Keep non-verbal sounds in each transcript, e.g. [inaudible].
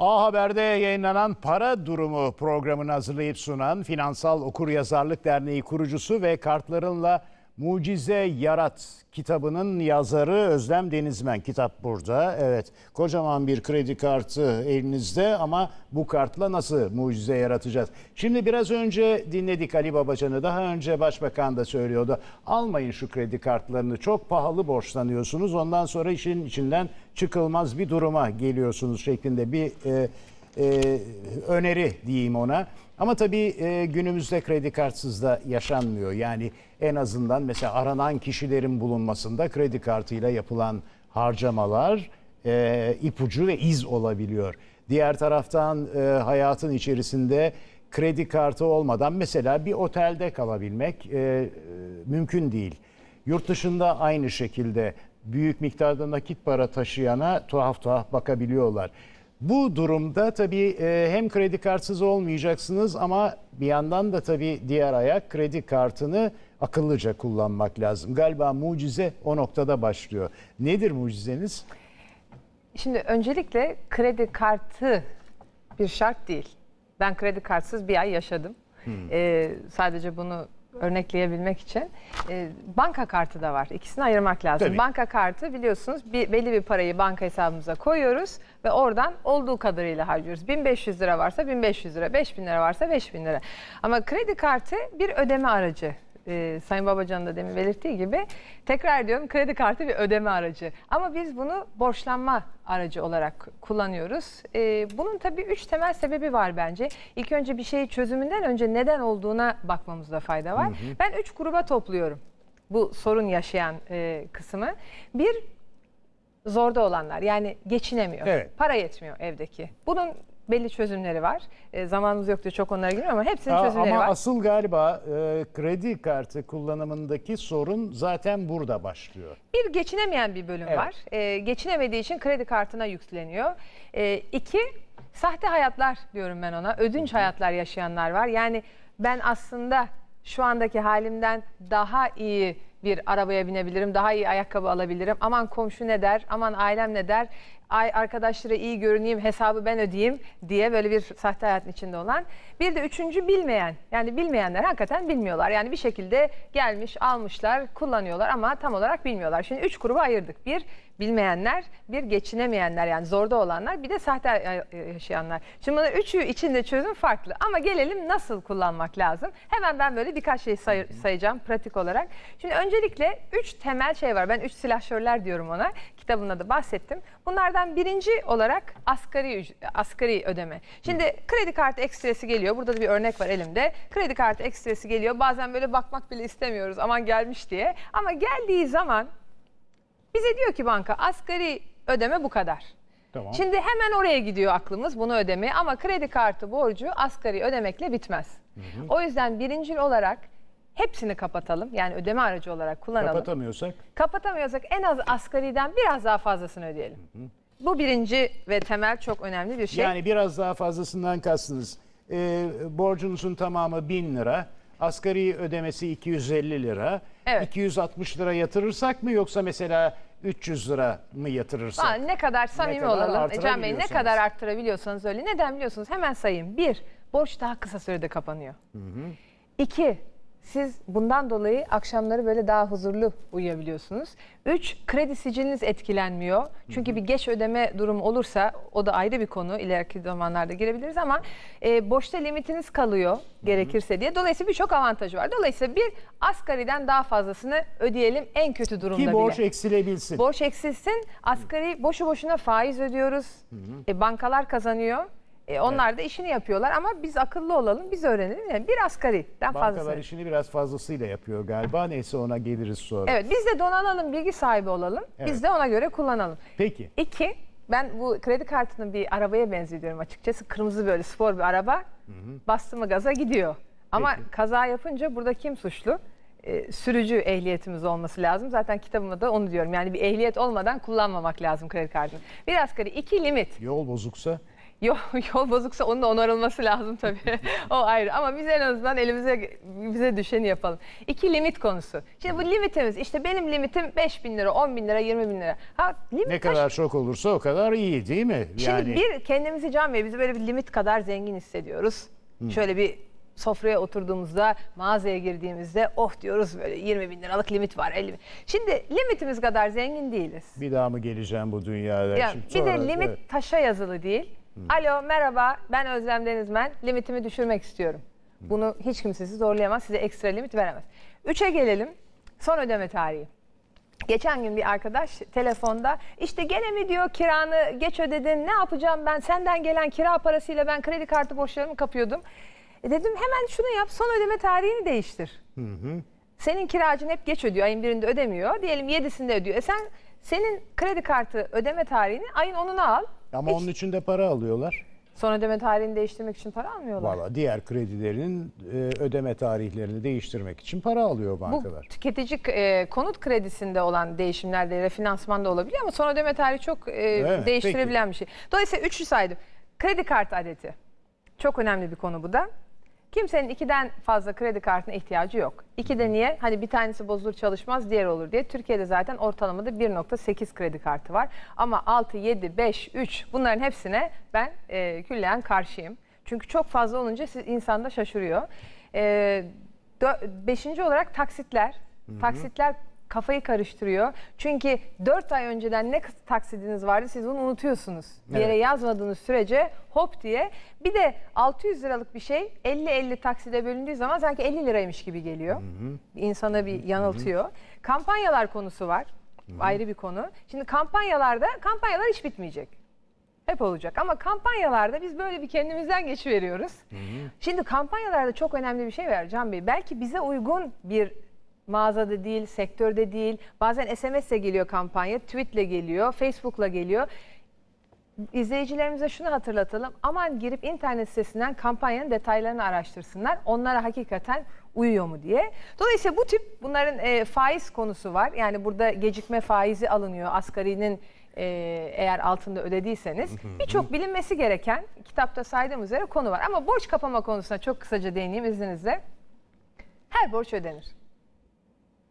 A Haber'de yayınlanan Para Durumu programını hazırlayıp sunan Finansal Okuryazarlık Derneği kurucusu ve Kartlarınla Mucize Yarat kitabının yazarı Özlem Denizmen. Kitap burada. Evet kocaman bir kredi kartı elinizde ama bu kartla nasıl mucize yaratacağız? Şimdi biraz önce dinledik Ali Babacan'ı. Daha önce Başbakan da söylüyordu. Almayın şu kredi kartlarını. Çok pahalı borçlanıyorsunuz. Ondan sonra işin içinden çıkılmaz bir duruma geliyorsunuz şeklinde bir e, e, öneri diyeyim ona. Ama tabii e, günümüzde kredi kartsız da yaşanmıyor. Yani en azından mesela aranan kişilerin bulunmasında kredi kartıyla yapılan harcamalar e, ipucu ve iz olabiliyor. Diğer taraftan e, hayatın içerisinde kredi kartı olmadan mesela bir otelde kalabilmek e, e, mümkün değil. Yurt dışında aynı şekilde büyük miktarda nakit para taşıyana tuhaf tuhaf bakabiliyorlar. Bu durumda tabii e, hem kredi kartsız olmayacaksınız ama bir yandan da tabii diğer ayak kredi kartını akıllıca kullanmak lazım. Galiba mucize o noktada başlıyor. Nedir mucizeniz? Şimdi öncelikle kredi kartı bir şart değil. Ben kredi kartsız bir ay yaşadım. Ee, sadece bunu örnekleyebilmek için. Ee, banka kartı da var. İkisini ayırmak lazım. Tabii. Banka kartı biliyorsunuz bir, belli bir parayı banka hesabımıza koyuyoruz ve oradan olduğu kadarıyla harcıyoruz. 1500 lira varsa 1500 lira, 5000 lira varsa 5000 lira. Ama kredi kartı bir ödeme aracı. Ee, Sayın Babacan da demin belirttiği gibi tekrar diyorum kredi kartı bir ödeme aracı. Ama biz bunu borçlanma aracı olarak kullanıyoruz. Ee, bunun tabii üç temel sebebi var bence. İlk önce bir şeyi çözümünden önce neden olduğuna bakmamızda fayda var. Ben üç gruba topluyorum bu sorun yaşayan e, kısmı. Bir zorda olanlar yani geçinemiyor. Evet. Para yetmiyor evdeki. Bunun belli çözümleri var. E, zamanımız yoktu çok onlara girmiyorum ama hepsinin Aa, çözümleri ama var. asıl galiba e, kredi kartı kullanımındaki sorun zaten burada başlıyor. Bir geçinemeyen bir bölüm Evet. var. Ee, geçinemediği için kredi kartına yükleniyor. Ee, iki, sahte hayatlar diyorum ben ona. Ödünç hayatlar yaşayanlar var. Yani ben aslında şu andaki halimden daha iyi bir arabaya binebilirim, daha iyi ayakkabı alabilirim. Aman komşu ne der, aman ailem ne der, ay arkadaşlara iyi görüneyim, hesabı ben ödeyeyim diye böyle bir sahte hayatın içinde olan. Bir de üçüncü bilmeyen. Yani bilmeyenler hakikaten bilmiyorlar. Yani bir şekilde gelmiş, almışlar, kullanıyorlar ama tam olarak bilmiyorlar. Şimdi üç gruba ayırdık. Bir bilmeyenler, bir geçinemeyenler yani zorda olanlar, bir de sahte e, yaşayanlar. Şimdi bunların üçü içinde çözüm farklı. Ama gelelim nasıl kullanmak lazım. Hemen ben böyle birkaç şey say- sayacağım pratik olarak. Şimdi öncelikle üç temel şey var. Ben üç silahşörler diyorum ona. Kitabımda da bahsettim. Bunlardan birinci olarak asgari asgari ödeme. Şimdi kredi kartı ekstresi geliyor. Burada da bir örnek var elimde. Kredi kartı ekstresi geliyor. Bazen böyle bakmak bile istemiyoruz aman gelmiş diye. Ama geldiği zaman bize diyor ki banka asgari ödeme bu kadar. Tamam. Şimdi hemen oraya gidiyor aklımız bunu ödemeye ama kredi kartı borcu asgari ödemekle bitmez. O yüzden birincil olarak hepsini kapatalım. Yani ödeme aracı olarak kullanalım. Kapatamıyorsak Kapatamıyorsak en az asgariden biraz daha fazlasını ödeyelim. Bu birinci ve temel çok önemli bir şey. Yani biraz daha fazlasından kastınız. Ee, borcunuzun tamamı 1000 lira. Asgari ödemesi 250 lira. Evet. 260 lira yatırırsak mı yoksa mesela 300 lira mı yatırırsak? Aa, ne kadar samimi kadar olalım. Can Bey ne kadar arttırabiliyorsanız öyle. Neden biliyorsunuz? Hemen sayayım. Bir, borç daha kısa sürede kapanıyor. İki, siz bundan dolayı akşamları böyle daha huzurlu uyuyabiliyorsunuz. Üç, kredi siciliniz etkilenmiyor. Çünkü bir geç ödeme durumu olursa o da ayrı bir konu. İleriki zamanlarda girebiliriz ama e, borçta limitiniz kalıyor gerekirse diye. Dolayısıyla birçok avantajı var. Dolayısıyla bir asgariden daha fazlasını ödeyelim en kötü durumda Ki borç bile. eksilebilsin. Borç eksilsin. Asgari boşu boşuna faiz ödüyoruz. E, bankalar kazanıyor. E, onlar da işini yapıyorlar ama biz akıllı olalım, biz öğrenelim. Yani bir asgariden Bankalar fazlası. işini biraz fazlasıyla yapıyor galiba. Neyse ona geliriz sonra. Evet biz de donanalım, bilgi sahibi olalım. Evet. Biz de ona göre kullanalım. Peki. İki, ben bu kredi kartını bir arabaya benzetiyorum açıkçası. Kırmızı böyle spor bir araba. Bastı mı gaza gidiyor. Ama Peki. kaza yapınca burada kim suçlu? Ee, sürücü ehliyetimiz olması lazım. Zaten kitabımda da onu diyorum. Yani bir ehliyet olmadan kullanmamak lazım kredi kartını. Bir asgari iki limit. Yol bozuksa Yol, [laughs] yol bozuksa onun da onarılması lazım tabii. o ayrı ama biz en azından elimize bize düşeni yapalım. İki limit konusu. Şimdi bu limitimiz işte benim limitim 5 bin lira, 10 bin lira, 20 bin lira. Ha, limit Ne kadar çok olursa o kadar iyi değil mi? Şimdi bir kendimizi Can Bey, bizi böyle bir limit kadar zengin hissediyoruz. Şöyle bir sofraya oturduğumuzda, mağazaya girdiğimizde oh diyoruz böyle 20 bin liralık limit var. 50 bin. Şimdi limitimiz kadar zengin değiliz. bir daha mı geleceğim bu dünyada? Ya, Şimdi bir sonra- de limit evet. taşa yazılı değil. Alo merhaba ben Özlem Denizmen limitimi düşürmek istiyorum. Bunu hiç kimsesi zorlayamaz size ekstra limit veremez. Üçe gelelim son ödeme tarihi. Geçen gün bir arkadaş telefonda işte gene mi diyor kiranı geç ödedin ne yapacağım ben senden gelen kira parasıyla ben kredi kartı borçlarımı kapıyordum. E dedim hemen şunu yap son ödeme tarihini değiştir. Senin kiracın hep geç ödüyor ayın birinde ödemiyor diyelim yedisinde ödüyor. E sen senin kredi kartı ödeme tarihini ayın 10'una al. Ama onun için de para alıyorlar. Son ödeme tarihini değiştirmek için para almıyorlar. Valla diğer kredilerinin e, ödeme tarihlerini değiştirmek için para alıyor Bu bankalar. tüketici e, konut kredisinde olan değişimlerde ya da olabiliyor ama son ödeme tarihi çok e, Evet, değiştirebilen bir şey. Dolayısıyla üçlü saydım. Kredi kartı adeti. Çok önemli bir konu bu da. Kimsenin ikiden fazla kredi kartına ihtiyacı yok. İkide niye? Hani bir tanesi bozulur çalışmaz diğer olur diye. Türkiye'de zaten ortalamada 1.8 kredi kartı var. Ama 6, 7, 5, 3 bunların hepsine ben e, külleyen karşıyım. Çünkü çok fazla olunca siz, insan da şaşırıyor. E, dö- beşinci olarak taksitler. Taksitler kafayı karıştırıyor. Çünkü 4 ay önceden ne taksidiniz vardı siz onu unutuyorsunuz. Bir yere Evet. yazmadığınız sürece hop diye. Bir de 600 liralık bir şey 50-50 takside bölündüğü zaman sanki 50 liraymış gibi geliyor. İnsana bir yanıltıyor. Kampanyalar konusu var. Ayrı bir konu. Şimdi kampanyalarda kampanyalar hiç bitmeyecek. Hep olacak ama kampanyalarda biz böyle bir kendimizden geçiveriyoruz. Şimdi kampanyalarda çok önemli bir şey var Can Bey. Belki bize uygun bir mağazada değil, sektörde değil. Bazen SMS'le geliyor kampanya, tweetle geliyor, Facebook'la geliyor. İzleyicilerimize şunu hatırlatalım. Aman girip internet sitesinden kampanyanın detaylarını araştırsınlar. Onlara hakikaten uyuyor mu diye. Dolayısıyla bu tip bunların e, faiz konusu var. Yani burada gecikme faizi alınıyor. Asgarinin e, eğer altında ödediyseniz. Birçok bilinmesi gereken kitapta saydığım üzere konu var. Ama borç kapama konusuna çok kısaca değineyim izninizle. Her borç ödenir.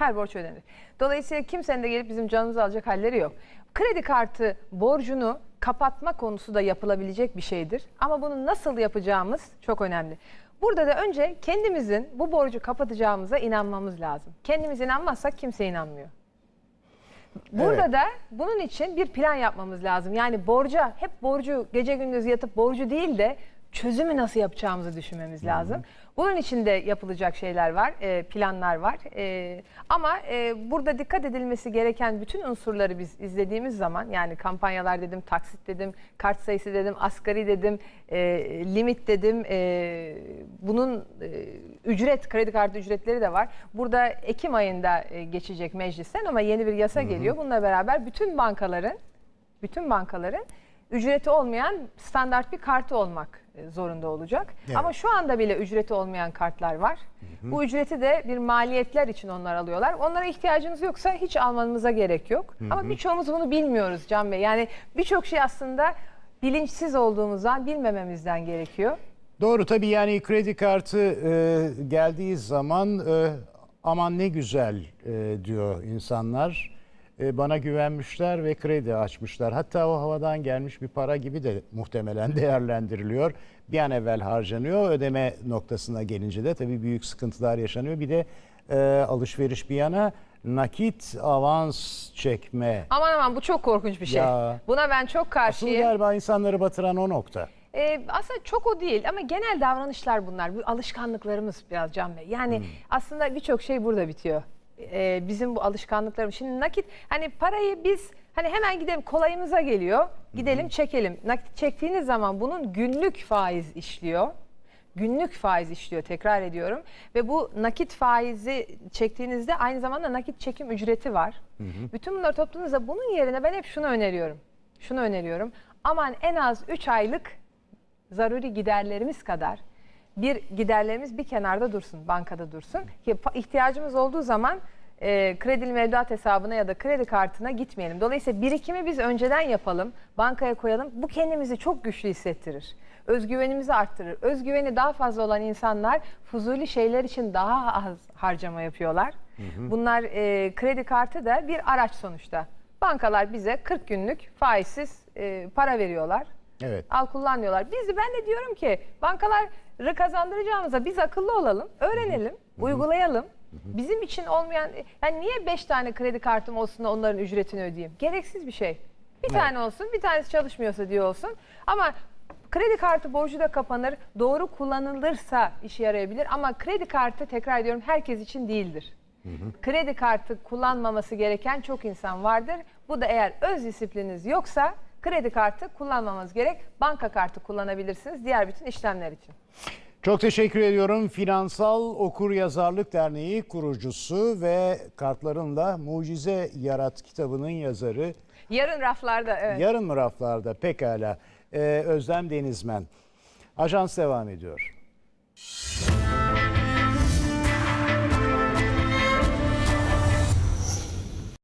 Her borç ödenir. Dolayısıyla kimsenin de gelip bizim canımızı alacak halleri yok. Kredi kartı borcunu kapatma konusu da yapılabilecek bir şeydir. Ama bunu nasıl yapacağımız çok önemli. Burada da önce kendimizin bu borcu kapatacağımıza inanmamız lazım. Kendimiz inanmazsak kimse inanmıyor. Burada Evet. da bunun için bir plan yapmamız lazım. Yani borca, hep borcu gece gündüz yatıp borcu değil de çözümü nasıl yapacağımızı düşünmemiz lazım. Bunun için de yapılacak şeyler var, e, planlar var. E, Ama e, burada dikkat edilmesi gereken bütün unsurları biz izlediğimiz zaman yani kampanyalar dedim, taksit dedim, kart sayısı dedim, asgari dedim, e, limit dedim. e, Bunun e, ücret, kredi kartı ücretleri de var. Burada Ekim ayında e, geçecek meclisten ama yeni bir yasa geliyor. Bununla beraber bütün bankaların bütün bankaların ücreti olmayan standart bir kartı olmak zorunda olacak. Evet. Ama şu anda bile ücreti olmayan kartlar var. Bu ücreti de bir maliyetler için onlar alıyorlar. Onlara ihtiyacınız yoksa hiç almanıza gerek yok. Ama birçoğumuz bunu bilmiyoruz Can Bey. Yani birçok şey aslında bilinçsiz olduğumuzdan bilmememizden gerekiyor. Doğru tabii yani kredi kartı e, geldiği zaman e, aman ne güzel e, diyor insanlar. E, bana güvenmişler ve kredi açmışlar. Hatta o havadan gelmiş bir para gibi de muhtemelen [laughs] değerlendiriliyor. Bir an evvel harcanıyor. Ödeme noktasına gelince de tabii büyük sıkıntılar yaşanıyor. Bir de e, alışveriş bir yana nakit avans çekme. Aman aman bu çok korkunç bir şey. Ya. Buna ben çok Asıl karşıyım. galiba insanları batıran o nokta. Ee, aslında çok o değil ama genel davranışlar bunlar. Bu alışkanlıklarımız biraz Can Bey. Yani aslında birçok şey burada bitiyor. Ee, bizim bu alışkanlıklarımız. Şimdi nakit hani parayı biz hani hemen gidelim kolayımıza geliyor. Gidelim çekelim. Nakit çektiğiniz zaman bunun günlük faiz işliyor. Günlük faiz işliyor tekrar ediyorum. Ve bu nakit faizi çektiğinizde aynı zamanda nakit çekim ücreti var. Bütün bunları topladığınızda bunun yerine ben hep şunu öneriyorum. Şunu öneriyorum. Aman en az 3 aylık zaruri giderlerimiz kadar bir giderlerimiz bir kenarda dursun, bankada dursun. Ki ihtiyacımız olduğu zaman e, kredili mevduat hesabına ya da kredi kartına gitmeyelim. Dolayısıyla birikimi biz önceden yapalım, bankaya koyalım. Bu kendimizi çok güçlü hissettirir. Özgüvenimizi arttırır. Özgüveni daha fazla olan insanlar fuzuli şeyler için daha az harcama yapıyorlar. Bunlar e, kredi kartı da bir araç sonuçta. Bankalar bize 40 günlük faizsiz e, para veriyorlar. Evet. Al kullan diyorlar. Biz ben de diyorum ki bankaları kazandıracağımıza biz akıllı olalım, öğrenelim, uygulayalım. Bizim için olmayan, yani niye 5 tane kredi kartım olsun da onların ücretini ödeyeyim? Gereksiz bir şey. Bir tane olsun, bir tanesi çalışmıyorsa diye olsun. Ama kredi kartı borcu da kapanır. Doğru kullanılırsa işe yarayabilir. Ama kredi kartı tekrar ediyorum herkes için değildir. Kredi kartı kullanmaması gereken çok insan vardır. Bu da eğer öz disiplininiz yoksa kredi kartı kullanmamanız gerek. Banka kartı kullanabilirsiniz diğer bütün işlemler için. Çok teşekkür ediyorum. Finansal Okur Yazarlık Derneği kurucusu ve Kartlarınla Mucize Yarat kitabının yazarı. Yarın raflarda evet. Yarın mı raflarda? Pekala. Ee, Özlem Denizmen. Ajans devam ediyor.